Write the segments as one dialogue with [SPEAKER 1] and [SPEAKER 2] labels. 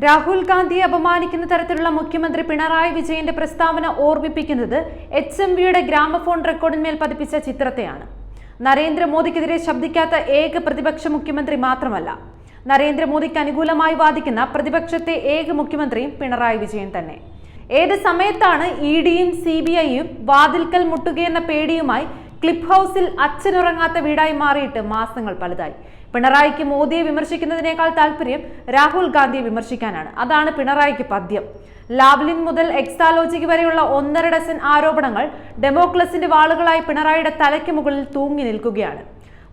[SPEAKER 1] രാഹുൽ ഗാന്ധിയെ അപമാനിക്കുന്ന തരത്തിലുള്ള മുഖ്യമന്ത്രി പിണറായി വിജയന്റെ പ്രസ്താവന ഓർമ്മിപ്പിക്കുന്നത് എച്ച് എം വിയുടെ ഗ്രാമഫോൺ റെക്കോർഡിന്മേൽ പതിപ്പിച്ച ചിത്രത്തെയാണ്. നരേന്ദ്രമോദിക്കെതിരെ ശബ്ദിക്കാത്ത ഏക പ്രതിപക്ഷ മുഖ്യമന്ത്രി മാത്രമല്ല. നരേന്ദ്രമോദിക്ക് അനുകൂലമായി വാദിക്കുന്ന പ്രതിപക്ഷത്തെ ഏക മുഖ്യമന്ത്രിയും പിണറായി വിജയൻ തന്നെ. ഏത് സമയത്താണ് ഇ ഡിയും സി ബി ഐയും വാതിൽക്കൽ മുട്ടുകയെന്ന പേടിയുമായി ക്ലിപ്പ് ഹൗസിൽ അച്ഛനുറങ്ങാത്ത വീടായി മാറിയിട്ട് മാസങ്ങൾ പലതായി. പിണറായിക്ക് മോദിയെ വിമർശിക്കുന്നതിനേക്കാൾ താല്പര്യം രാഹുൽ ഗാന്ധിയെ വിമർശിക്കാനാണ്. അതാണ് പിണറായിക്ക് പദ്യം. ലാവ്ലിൻ മുതൽ എക്സാലോജിക്ക് വരെയുള്ള ഒന്നര ഡസൻ ആരോപണങ്ങൾ ഡെമോക്ലസിന്റെ വാളുകളായി പിണറായിയുടെ തലയ്ക്ക് മുകളിൽ തൂങ്ങി നിൽക്കുകയാണ്.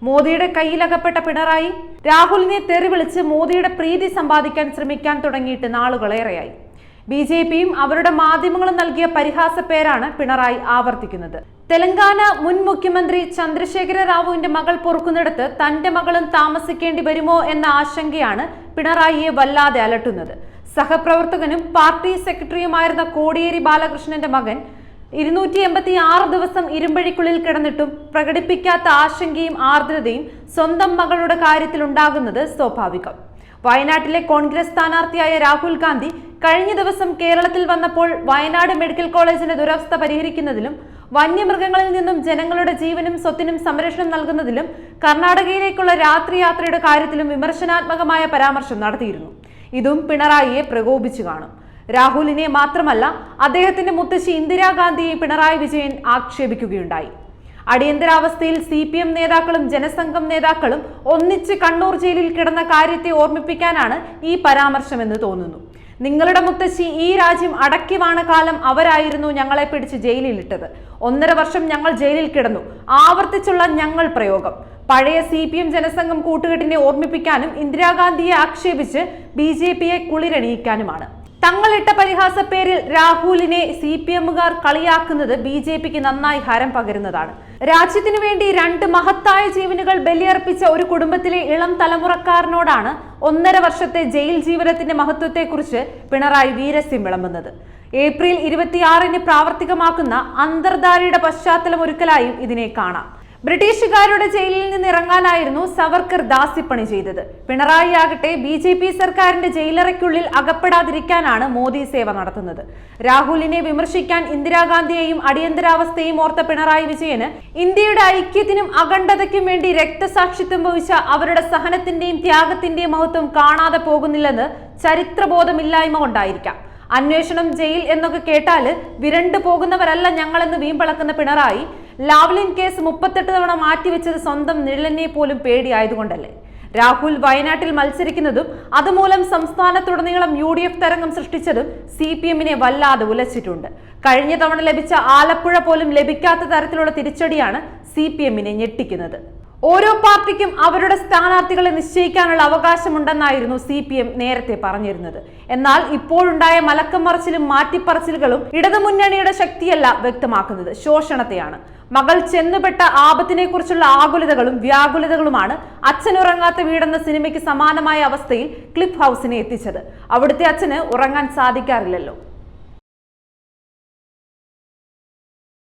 [SPEAKER 1] മോദിയുടെ കയ്യിലകപ്പെട്ട പിണറായി രാഹുലിനെ തെറിവിളിച്ച് മോദിയുടെ പ്രീതി സമ്പാദിക്കാൻ ശ്രമിക്കാൻ തുടങ്ങിയിട്ട് നാളുകളേറെയായി. ബി ജെ പിയും അവരുടെ മാധ്യമങ്ങളും നൽകിയ പരിഹാസ പേരാണ് പിണറായി ആവർത്തിക്കുന്നത്. തെലങ്കാന മുൻ മുഖ്യമന്ത്രി ചന്ദ്രശേഖര റാവുവിന്റെ മകൾ പൊറുക്കുന്നിടത്ത് തന്റെ മകളും താമസിക്കേണ്ടി വരുമോ എന്ന ആശങ്കയാണ് പിണറായിയെ വല്ലാതെ അലട്ടുന്നത്. സഹപ്രവർത്തകനും പാർട്ടി സെക്രട്ടറിയുമായിരുന്ന കോടിയേരി ബാലകൃഷ്ണന്റെ മകൻ ഇരുന്നൂറ്റി എൺപത്തി ആറ് ദിവസം ഇരുമ്പഴിക്കുള്ളിൽ കിടന്നിട്ടും പ്രകടിപ്പിക്കാത്ത ആശങ്കയും ആർദ്രതയും സ്വന്തം മകളുടെ കാര്യത്തിൽ ഉണ്ടാകുന്നത് സ്വാഭാവികം. വയനാട്ടിലെ കോൺഗ്രസ് സ്ഥാനാർത്ഥിയായ രാഹുൽ ഗാന്ധി കഴിഞ്ഞ ദിവസം കേരളത്തിൽ വന്നപ്പോൾ വയനാട് മെഡിക്കൽ കോളേജിന്റെ ദുരവസ്ഥ പരിഹരിക്കുന്നതിലും വന്യമൃഗങ്ങളിൽ നിന്നും ജനങ്ങളുടെ ജീവനും സ്വത്തിനും സംരക്ഷണം നൽകുന്നതിലും കർണാടകയിലേക്കുള്ള രാത്രി യാത്രയുടെ കാര്യത്തിലും വിമർശനാത്മകമായ പരാമർശം നടത്തിയിരുന്നു. ഇതും പിണറായിയെ പ്രകോപിച്ചു കാണും. രാഹുലിനെ മാത്രമല്ല അദ്ദേഹത്തിന്റെ മുത്തശ്ശി ഇന്ദിരാഗാന്ധിയെ പിണറായി വിജയൻ ആക്ഷേപിക്കുകയുണ്ടായി. അടിയന്തരാവസ്ഥയിൽ സി പി എം നേതാക്കളും ജനസംഘം നേതാക്കളും ഒന്നിച്ച് കണ്ണൂർ ജയിലിൽ കിടന്ന കാര്യത്തെ ഓർമ്മിപ്പിക്കാനാണ് ഈ പരാമർശമെന്ന് തോന്നുന്നു. നിങ്ങളുടെ മുത്തശ്ശി ഈ രാജ്യം അടക്കി വാണ കാലം അവരായിരുന്നു ഞങ്ങളെ പിടിച്ച് ജയിലിലിട്ടത്. ഒന്നര വർഷം ഞങ്ങൾ ജയിലിൽ കിടന്നു. ആവർത്തിച്ചുള്ള ഞങ്ങൾ പ്രയോഗം. പഴയ സി പി എം ജനസംഘം കൂട്ടുകെട്ടിനെ ഓർമ്മിപ്പിക്കാനും ഇന്ദിരാഗാന്ധിയെ ആക്ഷേപിച്ച് ബി ജെ പിയെ കുളിരണിയിക്കാനുമാണ്. തങ്ങളിട്ട പരിഹാസ പേരിൽ രാഹുലിനെ സി പി എമ്മുകാർ കളിയാക്കുന്നത് ബി ജെ പിക്ക് നന്നായി ഹരം പകരുന്നതാണ്. രാജ്യത്തിനു വേണ്ടി രണ്ട് മഹത്തായ ജീവനുകൾ ബലിയർപ്പിച്ച ഒരു കുടുംബത്തിലെ ഇളം തലമുറക്കാരനോടാണ് ഒന്നര വർഷത്തെ ജയിൽ ജീവനത്തിന്റെ മഹത്വത്തെക്കുറിച്ച് പിണറായി വീരസ്യം വിളമ്പുന്നത്. ഏപ്രിൽ ഇരുപത്തിയാറിന് പ്രാവർത്തികമാക്കുന്ന അന്തർധാരയുടെ പശ്ചാത്തലം ഒരുക്കലായും ഇതിനെ കാണാം. ബ്രിട്ടീഷുകാരുടെ ജയിലിൽ നിന്ന് ഇറങ്ങാനായിരുന്നു സവർക്കർ ദാസിപ്പണി ചെയ്തത്. പിണറായി ആകട്ടെ ബി ജെ പി സർക്കാരിന്റെ ജയിലറയ്ക്കുള്ളിൽ അകപ്പെടാതിരിക്കാനാണ് മോദി സേവ നടത്തുന്നത്. രാഹുലിനെ വിമർശിക്കാൻ ഇന്ദിരാഗാന്ധിയെയും അടിയന്തരാവസ്ഥയും ഓർത്ത പിണറായി വിജയന് ഇന്ത്യയുടെ ഐക്യത്തിനും അഖണ്ഡതയ്ക്കും വേണ്ടി രക്തസാക്ഷിത്വം വഹിച്ച അവരുടെ സഹനത്തിന്റെയും ത്യാഗത്തിന്റെയും മഹത്വം കാണാതെ പോകുന്നില്ലെന്ന് ചരിത്രബോധമില്ലായ്മ കൊണ്ടായിരിക്കാം. അന്വേഷണം ജയിൽ എന്നൊക്കെ കേട്ടാൽ വിരണ്ടു പോകുന്നവരല്ല ഞങ്ങളെന്ന് വീമ്പളക്കുന്ന പിണറായി. ലാവ്ലിൻ കേസ് മുപ്പത്തെട്ട് തവണ മാറ്റിവെച്ചത് സ്വന്തം നിഴലിനെ പോലും പേടിയായതുകൊണ്ടല്ലേ? രാഹുൽ വയനാട്ടിൽ മത്സരിക്കുന്നതും അതുമൂലം സംസ്ഥാനത്തുടനീളം യു ഡി എഫ് തരംഗം സൃഷ്ടിച്ചതും സി പി എമ്മിനെ വല്ലാതെ ഉലച്ചിട്ടുണ്ട്. കഴിഞ്ഞ തവണ ലഭിച്ച ആലപ്പുഴ പോലും ലഭിക്കാത്ത തരത്തിലുള്ള തിരിച്ചടിയാണ് സി പി എമ്മിനെ ഞെട്ടിക്കുന്നത്. ഓരോ പാർട്ടിക്കും അവരുടെ സ്ഥാനാർത്ഥികളെ നിശ്ചയിക്കാനുള്ള അവകാശമുണ്ടെന്നായിരുന്നു സി പി എം നേരത്തെ പറഞ്ഞിരുന്നത്. എന്നാൽ ഇപ്പോഴുണ്ടായ മലക്കം മറച്ചിലും മാറ്റിപ്പറച്ചിലുകളും ഇടതുമുന്നണിയുടെ ശക്തിയല്ല വ്യക്തമാക്കുന്നത്. ശോഷണത്തെയാണ്. മകൾ ചെന്നുപെട്ട ആപത്തിനെ കുറിച്ചുള്ള ആകുലതകളും വ്യാകുലതകളുമാണ് അച്ഛനുറങ്ങാത്ത വീടെന്ന സിനിമയ്ക്ക് സമാനമായ അവസ്ഥയിൽ ക്ലിഫ് ഹൗസിനെ എത്തിച്ചത്. അവിടുത്തെ അച്ഛന് ഉറങ്ങാൻ സാധിക്കാറില്ലല്ലോ.